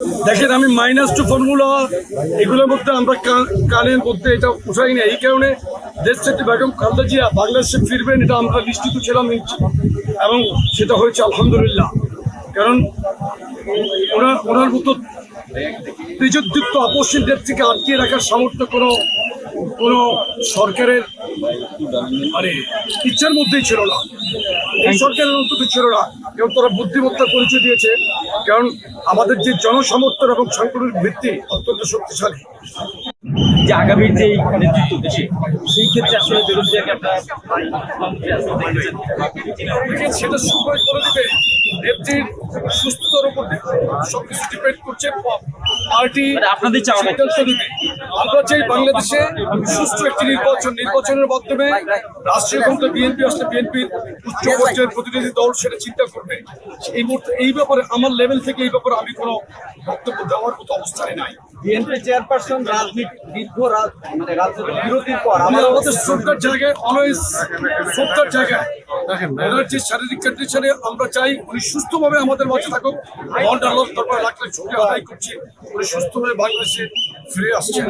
দেখেন আমি minus two formula এগুলোর মধ্যে আমরা কানের মধ্যে এটা উঠাই না এই কারণে দেশ থেকে বেগম খালেদা জিয়া বাংলাদেশে ফিরবেন এটা আমরা নিশ্চিত ছিলাম এবং সেটা হয়েছে আলহামদুলিল্লাহ। কারণ ওনার ওনার মতো তেজদীপ্ত আপসীনদের থেকে আটকিয়ে রাখার সামর্থ্য কোনো কোনো সরকারের মানে ইচ্ছার মধ্যেই ছিল না। এই সরকারের অন্তত ছিল না। এবং তারা বুদ্ধিমত্তার পরিচয় দিয়েছে কারণ আমাদের যে জনসমর্থন এবং সাংগঠনিক ভিত্তি অত্যন্ত শক্তিশালী। যে আগামী যে নেতৃত্ব দেশে সেই ক্ষেত্রে আসলে বিরোধী সেটা সময় করে দেবে নেত্রীর সুস্থতার উপর সবকিছু ডিপেন্ড করছে পার্টি মানে আপনাদের সিদ্ধান্ত নেবে আমরা চাই বাংলাদেশে সুস্থ একটি নির্বাচন। নির্বাচনের মাধ্যমে রাষ্ট্রীয় ক্ষমতা বিএনপি আসলে বিএনপির উচ্চ পর্যায়ের প্রতিনিধি দল সেটা চিন্তা করবে। এই মুহূর্তে এই ব্যাপারে আমার লেভেল থেকে এই ব্যাপারে আমি কোনো বক্তব্য দেওয়ার মতো অবস্থায় নাই। বিএনপি চেয়ারপারসন রাজনীতি দীর্ঘ মানে রাজনৈতিক বিরতির পর আমাদের সরকার জায়গায় অলওয়েজ সরকার জায়গায় দেখেন যে শারীরিক কন্ডিশনে আমরা চাই উনি সুস্থভাবে আমাদের মাঝে থাকুক। লোক তারপর রাখলে ছুটি আদায় করছি। উনি সুস্থভাবে বাংলাদেশে ফিরে আসছেন।